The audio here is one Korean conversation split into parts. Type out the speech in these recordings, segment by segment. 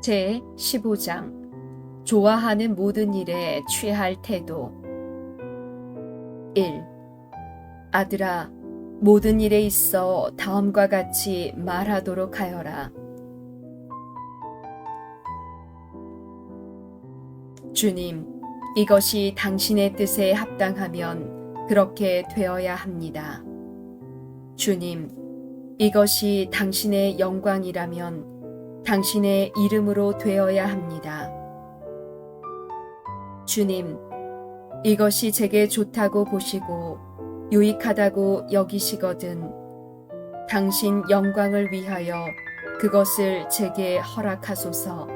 제 15장 좋아하는 모든 일에 취할 태도 1. 아들아, 모든 일에 있어 다음과 같이 말하도록 하여라. 주님, 이것이 당신의 뜻에 합당하면 그렇게 되어야 합니다. 주님, 이것이 당신의 영광이라면 당신의 이름으로 되어야 합니다. 주님, 이것이 제게 좋다고 보시고 유익하다고 여기시거든 당신 영광을 위하여 그것을 제게 허락하소서.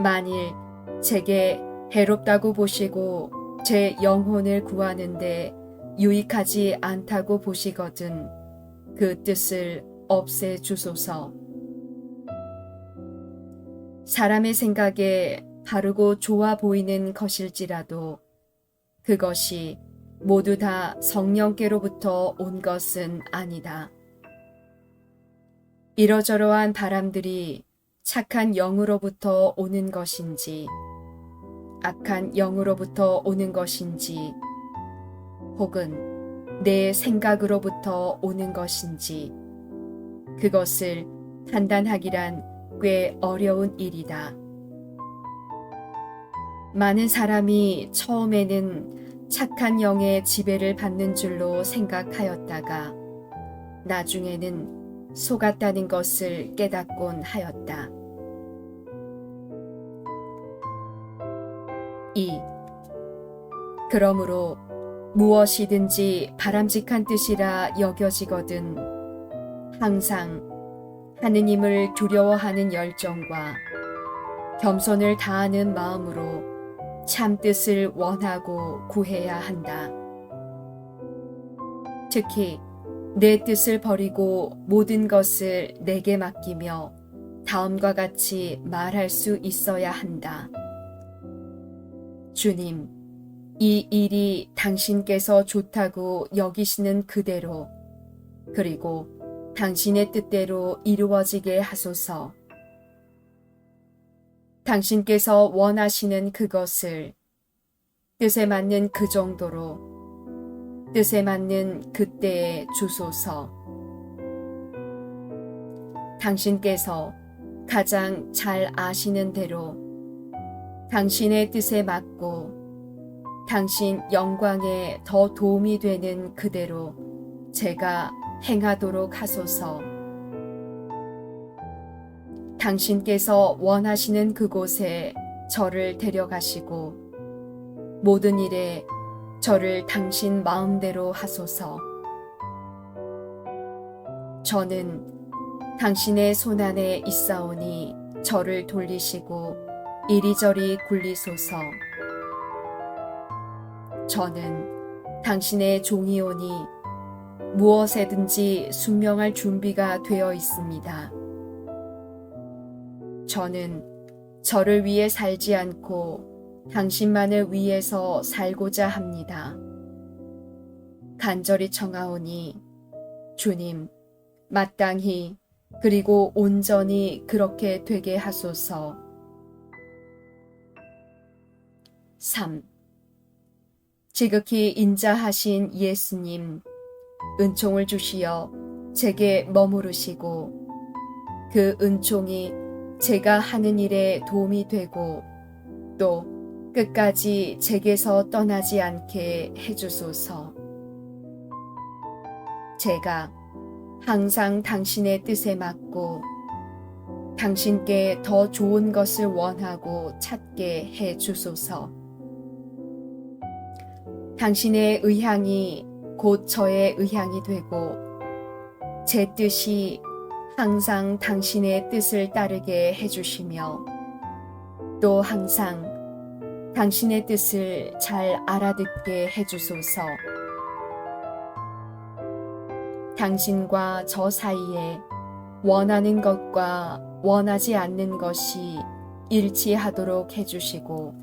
만일 제게 해롭다고 보시고 제 영혼을 구하는데 유익하지 않다고 보시거든 그 뜻을 없애 주소서. 사람의 생각에 바르고 좋아 보이는 것일지라도 그것이 모두 다 성령께로부터 온 것은 아니다. 이러저러한 바람들이 착한 영으로부터 오는 것인지, 악한 영으로부터 오는 것인지, 혹은 내 생각으로부터 오는 것인지, 그것을 판단하기란 꽤 어려운 일이다. 많은 사람이 처음에는 착한 영의 지배를 받는 줄로 생각하였다가 나중에는 속았다는 것을 깨닫곤 하였다. 2. 그러므로 무엇이든지 바람직한 뜻이라 여겨지거든 항상 하느님을 두려워하는 열정과 겸손을 다하는 마음으로 참 뜻을 원하고 구해야 한다. 특히 내 뜻을 버리고 모든 것을 내게 맡기며 다음과 같이 말할 수 있어야 한다. 주님, 이 일이 당신께서 좋다고 여기시는 그대로, 그리고 당신의 뜻대로 이루어지게 하소서. 당신께서 원하시는 그것을 뜻에 맞는 그 정도로 뜻에 맞는 그때에 주소서. 당신께서 가장 잘 아시는 대로 당신의 뜻에 맞고 당신 영광에 더 도움이 되는 그대로 제가 행하도록 하소서. 당신께서 원하시는 그곳에 저를 데려가시고 모든 일에 저를 당신 마음대로 하소서. 저는 당신의 손안에 있사오니 저를 돌리시고 이리저리 굴리소서. 저는 당신의 종이오니 무엇에든지 순명할 준비가 되어 있습니다. 저는 저를 위해 살지 않고 당신만을 위해서 살고자 합니다. 간절히 청하오니 주님, 마땅히 그리고 온전히 그렇게 되게 하소서. 3. 지극히 인자하신 예수님, 은총을 주시어 제게 머무르시고 그 은총이 제가 하는 일에 도움이 되고 또 끝까지 제게서 떠나지 않게 해주소서. 제가 항상 당신의 뜻에 맞고 당신께 더 좋은 것을 원하고 찾게 해 주소서. 당신의 의향이 곧 저의 의향이 되고 제 뜻이 항상 당신의 뜻을 따르게 해주시며 또 항상 당신의 뜻을 잘 알아듣게 해주소서. 당신과 저 사이에 원하는 것과 원하지 않는 것이 일치하도록 해주시고,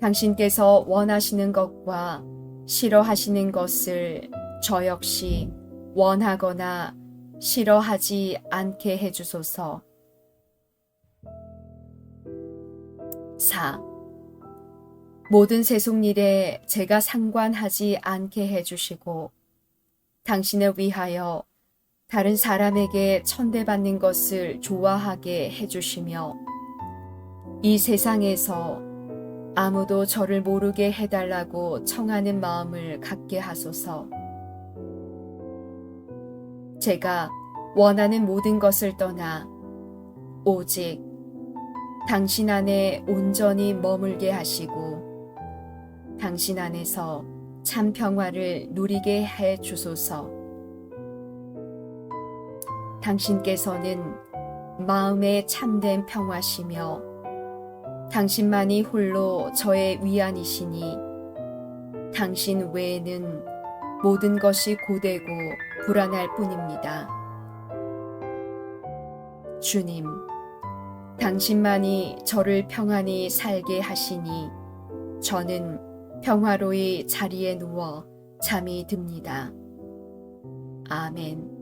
당신께서 원하시는 것과 싫어하시는 것을 저 역시 원하거나 싫어하지 않게 해주소서. 4. 모든 세속일에 제가 상관하지 않게 해주시고 당신을 위하여 다른 사람에게 천대받는 것을 좋아하게 해주시며 이 세상에서 아무도 저를 모르게 해달라고 청하는 마음을 갖게 하소서. 제가 원하는 모든 것을 떠나 오직 당신 안에 온전히 머물게 하시고 당신 안에서 참 평화를 누리게 해 주소서. 당신께서는 마음에 참된 평화시며 당신만이 홀로 저의 위안이시니 당신 외에는 모든 것이 고되고 불안할 뿐입니다. 주님, 당신만이 저를 평안히 살게 하시니 저는 평화로이 자리에 누워 잠이 듭니다. 아멘.